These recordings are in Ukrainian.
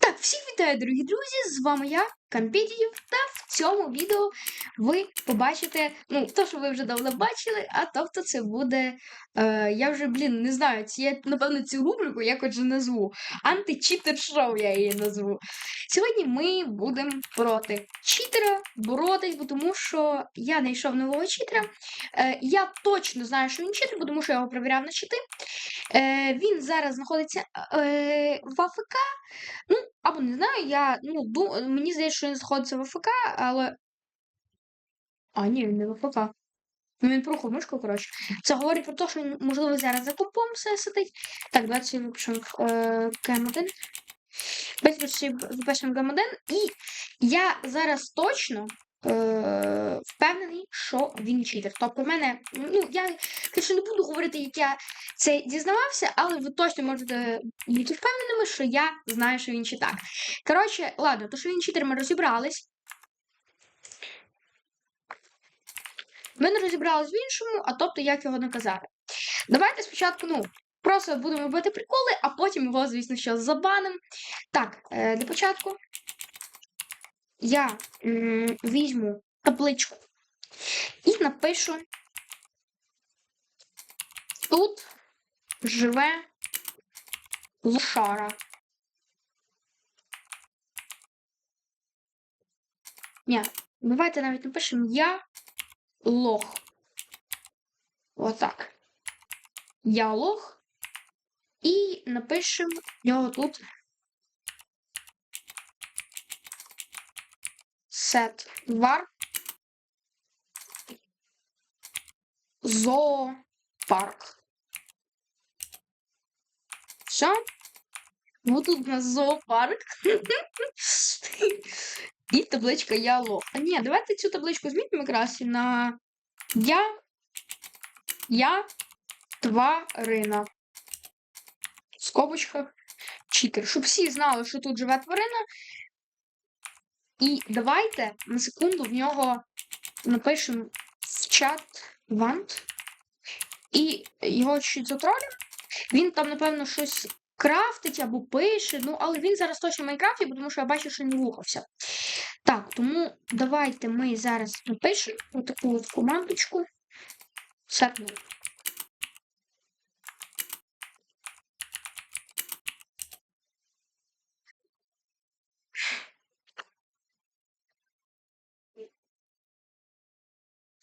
Так, всіх вітаю, дорогі друзі! З вами я, Компетітів, та в цьому відео ви побачите, ну, то, що ви вже давно бачили, а тобто це буде. Е, я вже, блін, не знаю, ці, я, напевно, цю рубрику якось же назву. Античитер шоу я її назву. Сьогодні ми будемо проти читера боротись, бо тому що я знайшов нового читера. Е, я точно знаю, що він читер, бо тому що я його перевіряв на чити. Е, він зараз знаходиться е, в АФК. Ну, або не знаю, я, ну, ду... мені здається, що він знаходиться в АФК, але. А, ні, він не в АФК. Ну, він прухав мишку, коротше. Це говорить про те, що він, можливо, зараз за компом все сидить. Так, давайте випишемо е, КМ1. Давайте випишемо КМ1. І я зараз точно е, впевнений, що він читер. Тобто, в мене, ну, я, звісно, не буду говорити, як я це дізнавався, але ви точно можете бути впевненими, що я знаю, що він читак. Коротше, ладно, то що він читер, ми розібрались. Ми не розібрались в іншому, а тобто, як його наказати. Давайте спочатку, ну, просто будемо робити приколи, а потім його, звісно, що забаним. Так, е, для початку я візьму табличку і напишу тут живе лошара. Ні, давайте навіть напишемо я лох. Отак. Я лох. І напишемо його тут set var зоопарк. Все. Вот тут у нас зоопарк. І табличка я лох. А ні, давайте цю табличку змінимо якраз на я. Я тварина. Скобочках читер. Щоб всі знали, що тут живе тварина. І давайте на секунду в нього напишемо в чат вант. І його чуть затролимо. Він там, напевно, щось крафтить або пише. Ну, але він зараз точно в Майнкрафті, тому що я бачу, що не рухався. Так, тому давайте ми зараз напишемо отаку от командочку. Сетну.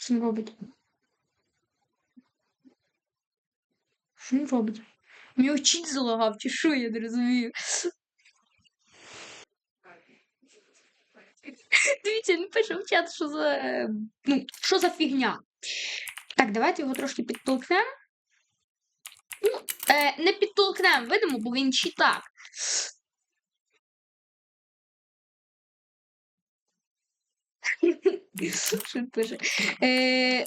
Що він робить? Що він робить? Нього чіт залагав, чи що, я не розумію. Дивіться, він пише в чат, що за. е, Ну, що за фігня. Так, давайте його трошки підтолкнемо. Ну, е, не підтолкнемо, видимо, бо він читак. Пише? Е,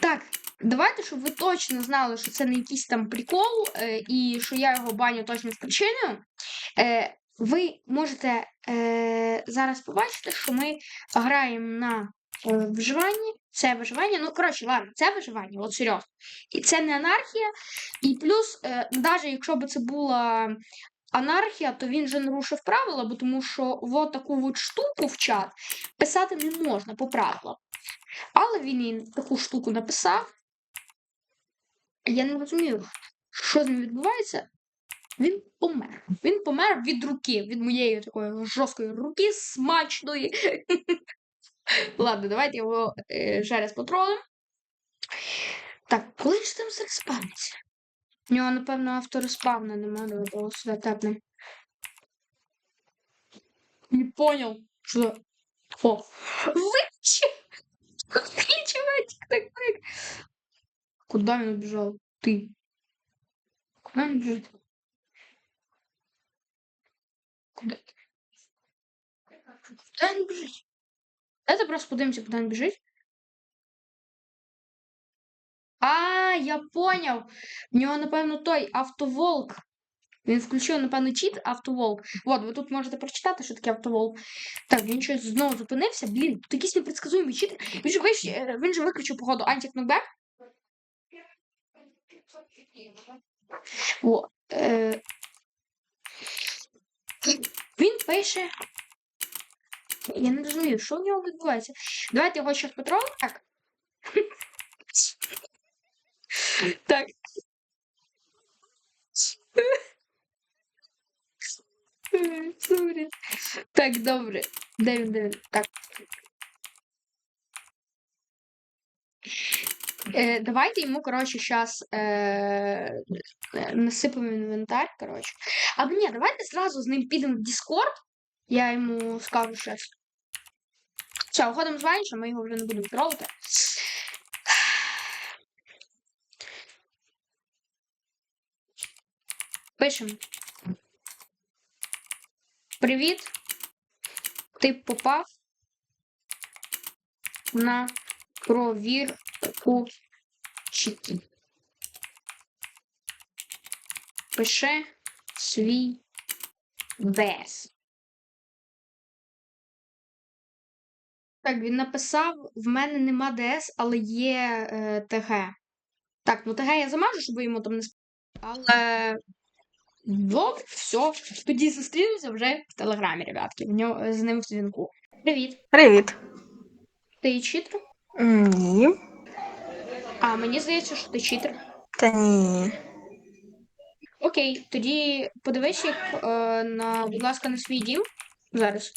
так, давайте, щоб ви точно знали, що це не якийсь там прикол, е, і що я його баню точно з причиною. Е, ви можете е, зараз побачити, що ми граємо на е, виживанні. Це виживання. Ну, коротше, ладно, це виживання, от серйозно. І це не анархія. І плюс, е, навіть якщо б це була анархія, то він же нарушив правила, бо тому що от таку от штуку в чат писати не можна по правилам. Але він їй таку штуку написав. Я не розумію, що з ним відбувається. Він помер. Він помер від руки, від моєї такої жорсткої руки, смачної. Ладно, давайте його е, ще раз потролимо. Так, коли ж там зареспавниться? У нього, напевно, автореспавна немає, давайте його сюди тепнем. Не понял. Что? О. Вычи! так так. Куда он убежал? Ты. Куда он бежит? Куда? Куда он бежит? Давайте просто подивимося, куди він біжить. А, я понял. В нього, напевно, той автоволк. Він включив, напевно, чіт автоволк. От, ви тут можете прочитати, що таке автоволк. Так, він щось знову зупинився. Блін, тут якийсь непредсказуємий чіт. Він же, виш... е, він же виключив, походу, антикнокбек. О, е... Він пише. Я не розумію, що в нього відбувається. Давайте його ще Петро. Так. Так. Так, добре. Де він, де він? Так. Е, давайте йому, коротше, зараз е, насипемо інвентар, коротше. Або ні, давайте зразу з ним підемо в Discord. Я йому скажу щось. Все, уходимо з Ванішем, ми його вже не будемо тролити. Пишемо. Привіт. Ти попав на провірку чіті. Пиши свій ДС. Так, він написав: в мене нема ДС, але є е, ТГ. Так, ну ТГ я замажу, щоб йому там не сп... Але. Добре, все. Тоді зустрінемося вже в телеграмі, ребятки. В нього з ним в дзвінку. Привіт. Привіт. Ти читер? Ні. А мені здається, що ти читер. Та ні. Окей, тоді подивись, їх е, на, будь ласка, на свій дім. Зараз.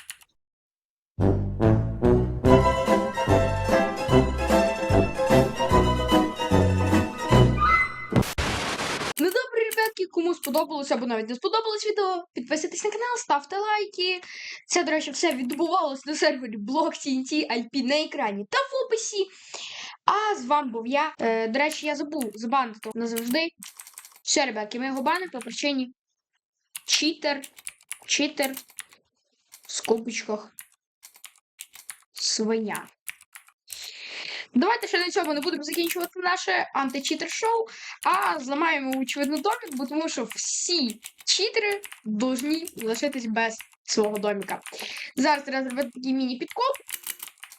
Кому сподобалося або навіть не сподобалось відео, підписуйтесь на канал, ставте лайки. Це, до речі, все відбувалось на сервері блок TNT IP на екрані та в описі. А з вами був я. Е, до речі, я забув забанити назавжди. Все, ребятки, ми його банимо по причині читер, читер в скобочках свиня. Давайте ще на цьому не будемо закінчувати наше античитер шоу, а зламаємо очевидно домик, бо тому що всі читери повинні лишитись без свого доміка. Зараз треба зробити такий міні-підкоп.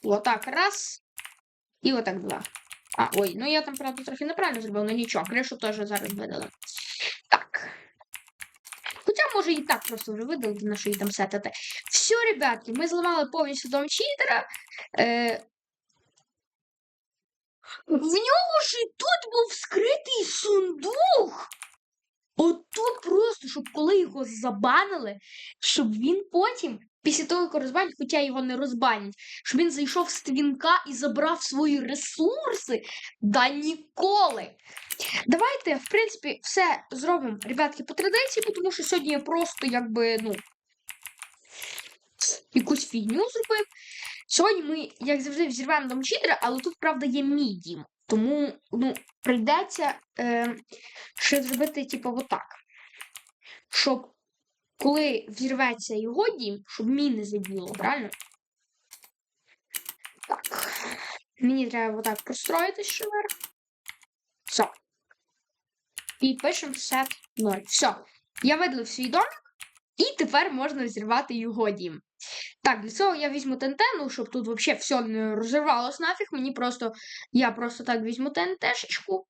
Отак, раз. І отак два. А, ой, ну я там, правда, трохи неправильно зробив, ну нічого, кришу теж зараз видали. Так. Хоча, може, і так просто вже видалити, на що її там сетити. Все, ребятки, ми зламали повністю дом читера. Е... В нього ж і тут був скритий сундук. От тут просто, щоб коли його забанили, щоб він потім, після того, як розбанять, хоча його не розбанять, щоб він зайшов з твінка і забрав свої ресурси. Да ніколи. Давайте, в принципі, все зробимо, ребятки, по традиції, тому що сьогодні я просто якби, ну, якусь фігню зробив. Сьогодні ми, як завжди, взірвемо дом читера, але тут, правда, є мій дім. Тому, ну, прийдеться е, ще зробити, типу, отак. Щоб коли взірветься його дім, щоб мій не заділо, правильно? Так. Мені треба отак простроїти ще вверх. Все. І пишемо set 0. Все. Я видалив свій домик, і тепер можна взірвати його дім. Так, для цього я візьму ТНТ, ну, щоб тут взагалі все не розірвалось нафіг. Мені просто. Я просто так візьму ТНТшечку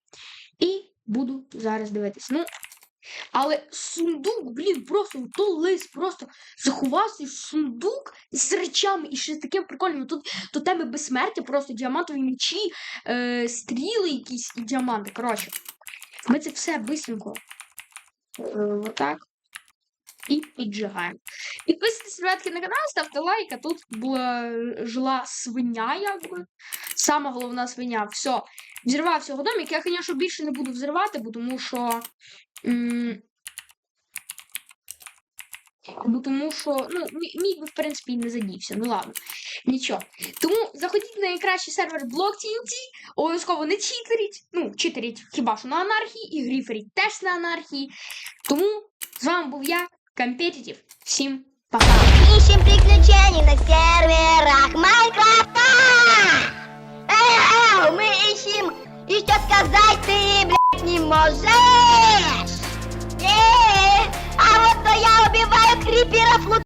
і буду зараз дивитись. Ну, але сундук, блін, просто то лист, просто заховався сундук з речами і ще таким прикольним. Тут тотеми безсмертя, просто діамантові мечі, е, стріли якісь і діаманти. Коротше, ми це все бистренько. Е, отак. І піджигаємо. Підписуйтесь, ребятки, на канал, ставте лайк, а тут була жила свиня, якби. Сама головна свиня. Все. Взірвався його домик. Я, звісно, більше не буду взривати, бо тому що. Бо тому що, ну, мій би, в принципі, і не задівся. Ну ладно, нічого. Тому заходіть на найкращий сервер блок TNT, обов'язково не читеріть. Ну, читеріть хіба що на анархії, і гріферіть теж на анархії. Тому з вами був я, Компетитив. Всім пока. Ищем приключений на серверах Майнкрафта! Эу, мы ищем, и что сказать ты, блядь, не можешь! Э, а вот то я убиваю криперов